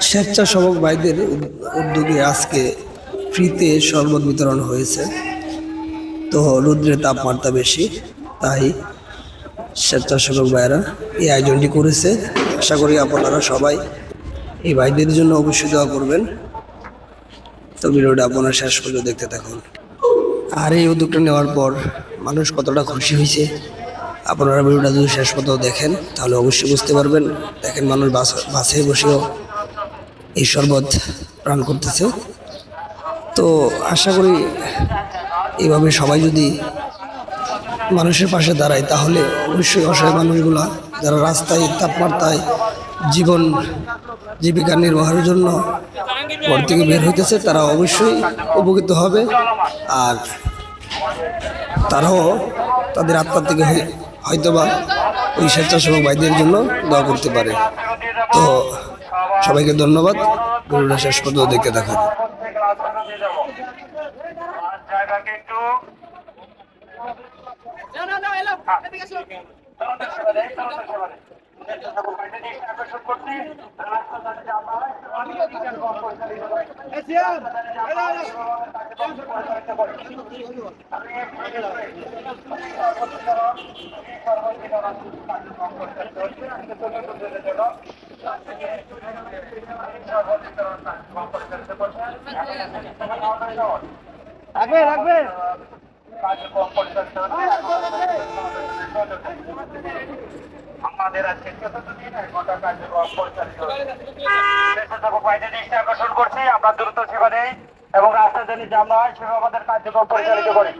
স্বেচ্ছাসেবক ভাইদের উদ- উদ্যোগে আজকে ফ্রিতে শরবত বিতরণ হয়েছে। তো রৌদ্রের তাপমাত্রা বেশি, তাই স্বেচ্ছাসেবক ভাইরা এই আয়োজনটি করেছে। আশা করি আপনারা সবাই এই ভাইদের জন্য অবশ্যই দোয়া করবেন। তো ভিডিওটা আপনারা শেষ পর্যন্ত দেখতে থাকুন। আর এই উদ্যোগটা নেওয়ার পর মানুষ কতটা খুশি হয়েছে, আপনারা ভিডিওটা যদি শেষ পর্যন্ত দেখেন, তাহলে অবশ্যই বুঝতে পারবেন। দেখেন মানুষ বাসে বসেও এই শরবত পান করতেছে। তো আশা করি এইভাবে সবাই যদি মানুষের পাশে দাঁড়ায়, তাহলে অবশ্যই অসহায় মানুষগুলা যারা রাস্তায়, তাপমাত্রায় জীবন জীবিকা নির্বাহের জন্য ঘর থেকে বের হইতেছে, তারা অবশ্যই উপকৃত হবে। আর তারাও তাদের আত্মার থেকে হয়তোবা ওই স্বেচ্ছাসেবক ভাইদের জন্য দোয়া করতে পারে। তো সবাইকে ধন্যবাদ। গরুটা শেষ পর্যন্ত জায়গাকে একটু রাখবে রাখবে। কার্যক্রম পরিচালিত হচ্ছে আমাদের আজকে কার্যক্রম পরিচালিত দৃষ্টি আকর্ষণ করছি, আমরা দ্রুত সেবা দেই, এবং রাস্তা জানি জাম না হয় সেভাবে আমাদের কার্যক্রম পরিচালিত করি।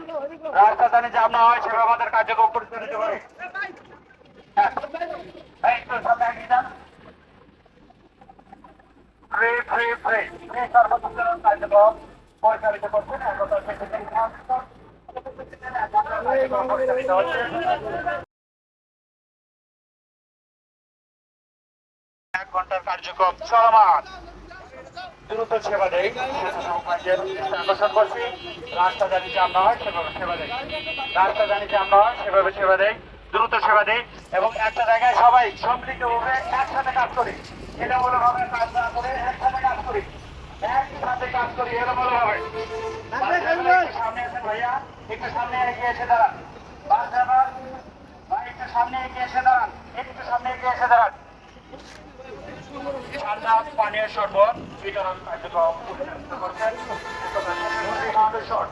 রাস্তা জানি হয় সেভাবে আমাদের কার্যক্রম পরিচালিত করি। হ্যাঁ। কার্যক্রম পরিচালিত করছেন এক ঘণ্টার কার্যক্রম চলমান। দ্রুত সেবা দেয় আকর্ষণ করছি। রাস্তা জানি জাম না হয় সেভাবে সেবা দেয় রাস্তা জানি জাম না হয় সেভাবে সেবা দেয় দ্রুত সেবা দেয় এবং একটা জায়গায় সবাই সম্মিলিত ভাবে একসাথে কাজ করি। এলোমেলো ভাবে কাজ না করে একসাথে কাজ করি। একসাথে কাজ করি ভাবে সামনে ভাইয়া। একটু সামনে এগিয়ে এসে দাঁড়ান। বাস ড্রাইভার ভাই একটু সামনে এগিয়ে এসে দাঁড়ান। একটু সামনে এগিয়ে এসে দাঁড়ান। ঠান্ডা পানীয় শরবত বিতরণ কার্যক্রম পরিচালিত করছেন। ফাউন্ডেশন